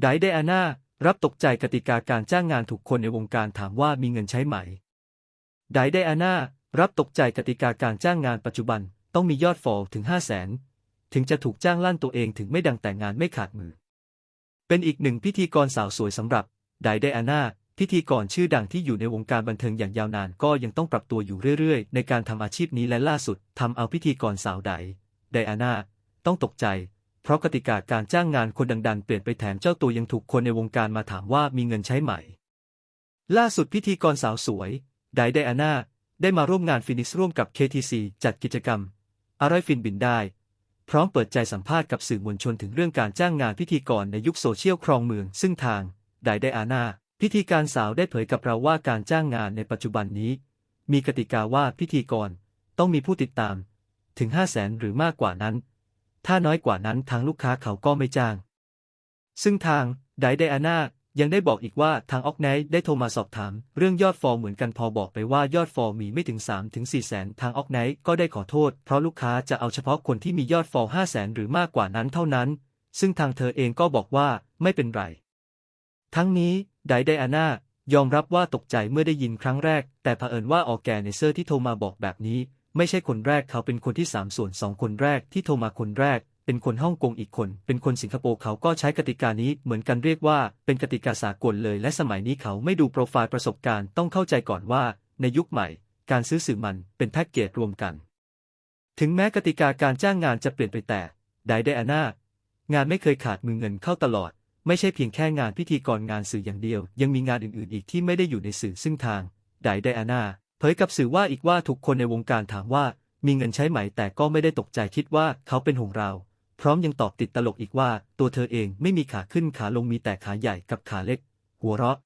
ไดเดอาน่ารับตกใจกติกาการจ้างงานถูกคนในวงการถามว่ามีเงินใช้ไหม ไดเดอาน่ารับตกใจกติกาการจ้างงานปัจจุบันต้องมียอดฟอลถึง5 0 0แสนถึงจะถูกจ้างลั่นตัวเองถึงไม่ดังแต่งงานไม่ขาดมือ เป็นอีกหนึ่งพิธีกรสาวสวยสำหรับไดเดอาน่าพิธีกรชื่อดังที่อยู่ในวงการบันเทิงอย่างยาวนานก็ยังต้องปรับตัวอยู่เรื่อยๆ ในการทำอาชีพนี้และล่าสุดทำเอาพิธีกรสาวไดไดอาน่าต้องตกใจ เพราะกติกาการจ้างงานคนดังๆ เปลี่ยนไปแถมเจ้าตัวยังถูกคนในวงการมาถามว่ามีเงินใช้ไหม ล่าสุดพิธีกรสาวสวย ไดไดอาน่า ได้มาร่วมงานฟินิสร่วมกับ KTC จัดกิจกรรมอร่อยฟินบินได้ พร้อมเปิดใจสัมภาษณ์กับสื่อมวลชนถึงเรื่องการจ้างงานพิธีกรในยุคโซเชียลครองเมือง ซึ่งทาง ไดไดอาน่า พิธีการสาวได้เผยกับเราว่าการจ้างงานในปัจจุบันนี้ มีกติกาว่าพิธีกรต้องมีผู้ติดตามถึง 5 0 0แสนหรือมากกว่านั้น ถ้าน้อยกว่านั้นทางลูกค้าเขาก็ไม่จ้าง ซึ่งทางไดไดอาน่ายังได้บอกอีกว่าทางออกไนได้โทรมาสอบถาม เรื่องยอดฟอลเหมือนกันพอบอกไปว่ายอดฟอลมีไม่ถึง 3 ถึง 4 แสนทางออกไนก็ได้ขอโทษ เพราะลูกค้าจะเอาเฉพาะคนที่มียอดฟอล5แสนหรือมากกว่านั้นเท่านั้น ซึ่งทางเธอเองก็บอกว่าไม่เป็นไร ทั้งนี้ไดไดอาน่ายอมรับว่าตกใจเมื่อได้ยินครั้งแรก แต่เผอิญว่าออร์แกเนเซอร์ที่โทรมาบอกแบบนี้ ไม่ใช่คนแรกเขาเป็นคนที่3ส่วน2คนแรกที่โทรมาคนแรก เป็นคนฮ่องกงอีกคน เป็นคนสิงคโปร์เขาก็ใช้กติกานี้เหมือนกันเรียกว่า เป็นกติกาสากลเลย และสมัยนี้เขาไม่ดูโปรไฟล์ประสบการณ์ต้องเข้าใจก่อนว่า ในยุคใหม่ การซื้อสื่อมันเป็นแพ็กเกจรวมกัน ถึงแม้กติกาการจ้างงานจะเปลี่ยนไปแต่ไดไดอาน่างานไม่เคยขาดมือเงินเข้าตลอด ไม่ใช่เพียงแค่งานพิธีกรงานสื่ออย่างเดียว ยังมีงานอื่นๆ อีกที่ไม่ได้อยู่ในสื่อซึ่งทางไดไดอาน่า เผยกับสื่อว่าอีกว่าทุกคนในวงการถามว่า มีเงินใช้ไหมแต่ก็ไม่ได้ตกใจคิดว่าเขาเป็นห่วงเรา พร้อมยังตอบติดตลกอีกว่า ตัวเธอเองไม่มีขาขึ้นขาลงมีแต่ขาใหญ่กับขาเล็ก หัวเราะ